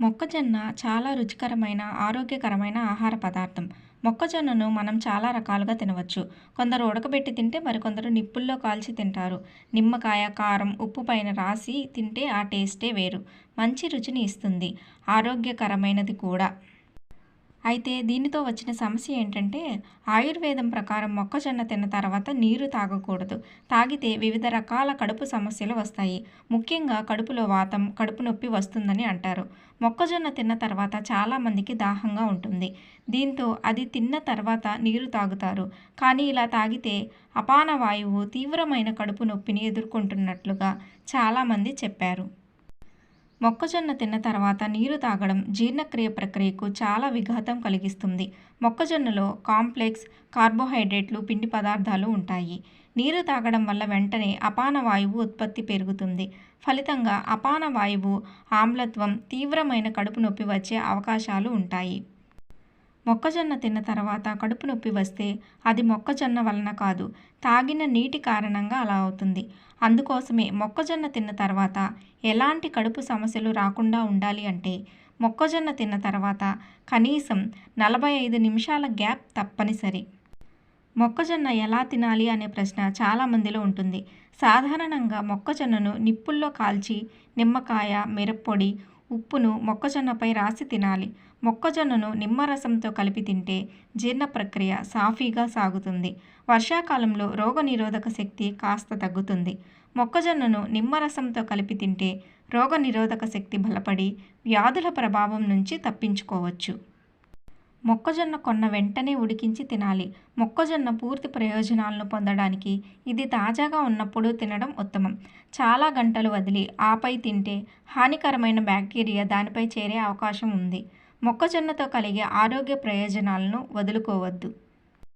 మొక్కజొన్న చాలా రుచికరమైన ఆరోగ్యకరమైన ఆహార పదార్థం. మొక్కజొన్నను మనం చాలా రకాలుగా తినవచ్చు. కొందరు ఉడకబెట్టి తింటే మరికొందరు నిప్పుల్లో కాల్చి తింటారు. నిమ్మకాయ కారం ఉప్పు పైన రాసి తింటే ఆ టేస్టే వేరు. మంచి రుచిని ఇస్తుంది. ఆరోగ్యకరమైనది కూడా. అయితే దీనితో వచ్చిన సమస్య ఏంటంటే ఆయుర్వేదం ప్రకారం మొక్కజొన్న తిన్న తర్వాత నీరు తాగకూడదు. తాగితే వివిధ రకాల కడుపు సమస్యలు వస్తాయి. ముఖ్యంగా కడుపులో వాతం కడుపు నొప్పి వస్తుందని అంటారు. మొక్కజొన్న తిన్న తర్వాత చాలామందికి దాహంగా ఉంటుంది. దీంతో అది తిన్న తర్వాత నీరు తాగుతారు. కానీ ఇలా తాగితే అపాన వాయువు తీవ్రమైన కడుపు నొప్పిని ఎదుర్కొంటున్నట్లుగా చాలామంది చెప్పారు. మొక్కజొన్న తిన్న తర్వాత నీరు తాగడం జీర్ణక్రియ ప్రక్రియకు చాలా విఘాతం కలిగిస్తుంది. మొక్కజొన్నలో కాంప్లెక్స్ కార్బోహైడ్రేట్లు పిండి పదార్థాలు ఉంటాయి. నీరు తాగడం వల్ల వెంటనే అపాన వాయువు ఉత్పత్తి పెరుగుతుంది. ఫలితంగా అపాన వాయువు ఆమ్లత్వం తీవ్రమైన కడుపు నొప్పి వచ్చే అవకాశాలు ఉంటాయి. మొక్కజొన్న తిన్న తర్వాత కడుపు నొప్పి వస్తే అది మొక్కజొన్న వలన కాదు తాగిన నీటి కారణంగా అలా అవుతుంది. అందుకోసమే మొక్కజొన్న తిన్న తర్వాత ఎలాంటి కడుపు సమస్యలు రాకుండా ఉండాలి అంటే మొక్కజొన్న తిన్న తర్వాత కనీసం నలభై ఐదు నిమిషాల గ్యాప్ తప్పనిసరి. మొక్కజొన్న ఎలా తినాలి అనే ప్రశ్న చాలామందిలో ఉంటుంది. సాధారణంగా మొక్కజొన్నను నిప్పుల్లో కాల్చి నిమ్మకాయ మిరప్పొడి ఉప్పును మొక్కజొన్నపై రాసి తినాలి. మొక్కజొన్నను నిమ్మరసంతో కలిపి తింటే జీర్ణ ప్రక్రియ సాఫీగా సాగుతుంది. వర్షాకాలంలో రోగనిరోధక శక్తి కాస్త తగ్గుతుంది. మొక్కజొన్నను నిమ్మరసంతో కలిపి తింటే రోగనిరోధక శక్తి బలపడి వ్యాధుల ప్రభావం నుంచి తప్పించుకోవచ్చు. మొక్కజొన్న కొన్న వెంటనే ఉడికించి తినాలి. మొక్కజొన్న పూర్తి ప్రయోజనాలను పొందడానికి ఇది తాజాగా ఉన్నప్పుడు తినడం ఉత్తమం. చాలా గంటలు వదిలి ఆపై తింటే హానికరమైన బ్యాక్టీరియా దానిపై చేరే అవకాశం ఉంది. మొక్కజొన్నతో కలిగే ఆరోగ్య ప్రయోజనాలను వదులుకోవద్దు.